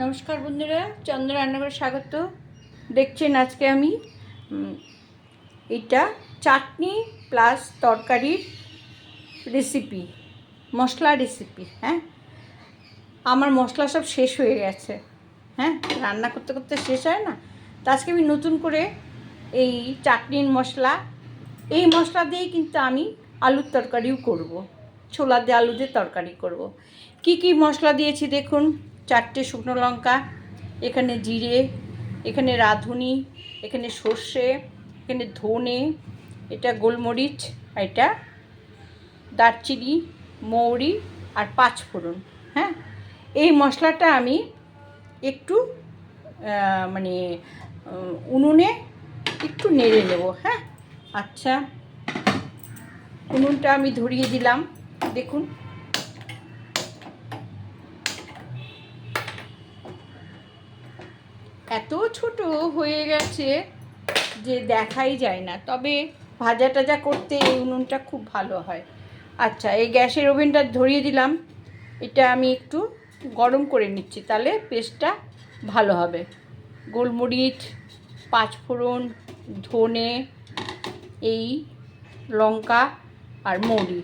নমস্কার বন্ধুরা, চন্দ্র রান্নাঘরে স্বাগত। দেখছেন আজকে আমি এটা চাটনি প্লাস তরকারির রেসিপি মশলা রেসিপি হ্যাঁ? আমার মশলা সব শেষ হয়ে গেছে হ্যাঁ? রান্না করতে করতে শেষ হয় না? তো আজকে আমি নতুন করে এই চাটনির মশলা, এই মশলা দিয়েই কিন্তু আমি আলুর তরকারিও করব। ছোলা দিয়ে আলু দিয়ে তরকারি করব। কি কি মশলা দিয়েছি দেখুন? চারটে শুকনো লঙ্কা, এখানে জিরে, এখানে রাঁধুনি, এখানে সর্ষে, এখানে ধনে, এটা গোলমরিচ এটা দারচিনি, মৌরি আর পাঁচ ফোড়ন হ্যাঁ? এই মশলাটা আমি একটু মানে উনুনে একটু নেড়ে নেব হ্যাঁ? আচ্ছা উনুনটা আমি ধরিয়ে দিলাম, দেখুন। এত ছোট হয়ে গেছে যে দেখাই যায় না। তবে ভাজা টাজা করতে এই উনুনটা খুব ভালো হয়। আচ্ছা এই গ্যাসের ওভেনটা ধরিয়ে দিলাম। এটা আমি একটু গরম করে নিচ্ছি, তাহলে পেস্টটা ভালো হবে। গোলমরিচ, পাঁচফোড়ন, ধনে, এই লঙ্কা আর মৌরি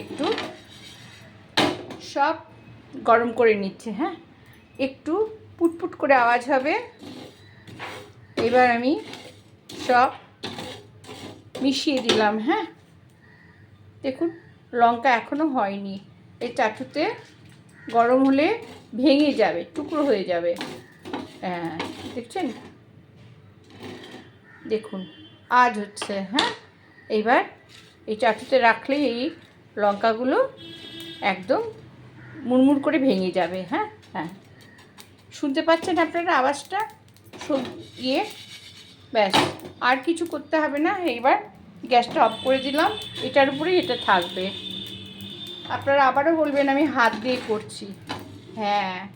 একটু সব গরম করে নিচ্ছে হ্যাঁ? একটু পুটপুট করে আওয়াজ হবে। এবার আমি সব মিশিয়ে দিলাম হ্যাঁ? দেখুন, লঙ্কা এখনও হয়নি। এই চাটুতে গরম হলে ভেঙে যাবে, টুকরো হয়ে যাবে। হ্যাঁ দেখছেন? দেখুন, আজ হচ্ছে হ্যাঁ? এইবার এই চাটুতে রাখলে এই লঙ্কাগুলো একদম মুড়মুড় করে ভেঙে যাবে হ্যাঁ? হ্যাঁ। শুনতে পাচ্ছেন আপনারা আওয়াজটা? ইয়ে ব্যাস। আর কিছু করতে হবে না এবার গ্যাসটা অফ করে দিলাম। এটার উপরেই এটা থাকবে। আপনারা আবারও বলবেন, আমি হাত দিয়ে করছি। হ্যাঁ।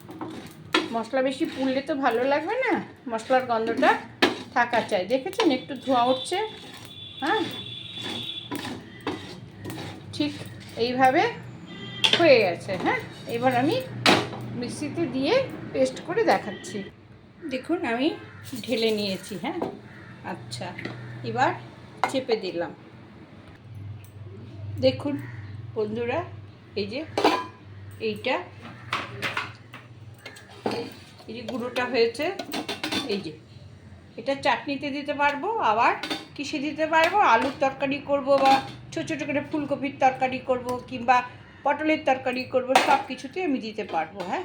মশলা বেশি পুড়লে তো ভালো লাগবে না? মশলার গন্ধটা থাকা চাই। দেখেছেন? একটু ধোঁয়া উঠছে। হ্যাঁ। ঠিক এইভাবে হয়ে গেছে। হ্যাঁ। এবার আমি মিক্সিতে দিয়ে পেস্ট করে দেখাচ্ছি। দেখুন, আমি ঢেলে নিয়েছি হ্যাঁ? আচ্ছা এবার চেপে দিলাম। দেখুন, বন্ধুরা, এই যে এইটা, এই যে গুঁড়োটা হয়েছে, এই যে। এটা চাটনিতে দিতে পারব, আবার কিসে দিতে পারব? আলুর তরকারি করব বা ছোটো ছোটো করে ফুলকপির তরকারি করব কিংবা পটলের তরকারি করব, সব কিছুতে আমি দিতে পারব হ্যাঁ?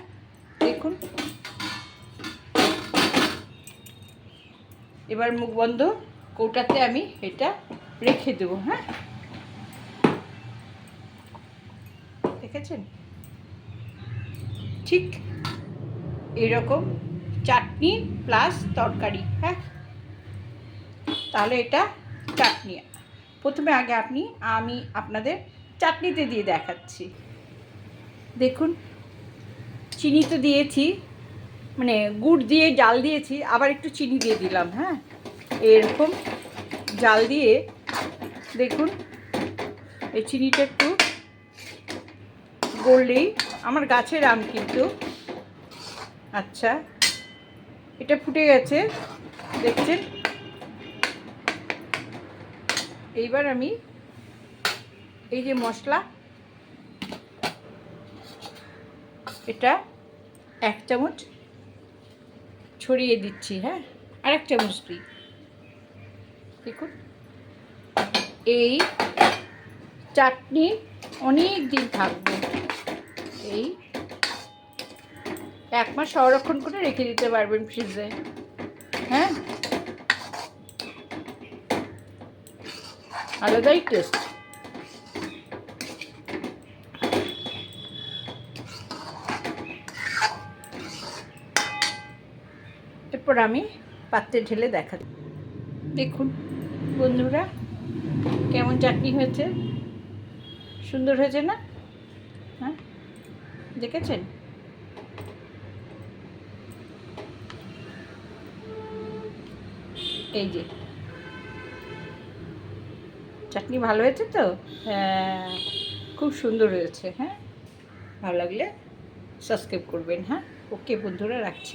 দেখুন। এবার মুখ বন্ধ, কৌটাতে আমি এটা রেখে দেবো হ্যাঁ? দেখেছেন? ঠিক এরকম চাটনি প্লাস তরকারি হ্যাঁ? তাহলে এটা চাটনি। প্রথমে আগে আপনি, আমি আপনাদের চাটনিতে দিয়ে দেখাচ্ছি। দেখুন, চিনি তো দিয়েছি মানে গুড় দিয়ে জাল দিয়েছি, আবার একটু চিনি দিয়ে দিলাম হ্যাঁ? এরকম জাল দিয়ে, দেখুন, এই চিনিটা একটু গড়লেই, আমার গাছের আম কিন্তু। আচ্ছা এটা ফুটে গেছে, দেখছেন? এইবার আমি এই যে মশলা, এটা এক চামচ ছড়িয়ে দিচ্ছি হ্যাঁ? আর এক চামচ দিই। দেখুন, এই চাটনি অনেক দিন থাকবে। এই এক মাস সংরক্ষণ করে রেখে দিতে পারবেন ফ্রিজে হ্যাঁ? আলাদাই টেস্ট। এরপর আমি পাত্রে ঢেলে দেখা দেখুন, বন্ধুরা, কেমন চাটনি হয়েছে? সুন্দর হয়েছে না? হ্যাঁ? দেখেছেন? এই যে। চাটনি ভালো হয়েছে তো? হ্যাঁ খুব সুন্দর হয়েছে হ্যাঁ? ভালো লাগলে সাবস্ক্রাইব করবেন হ্যাঁ? ওকে, বন্ধুরা, রাখছি।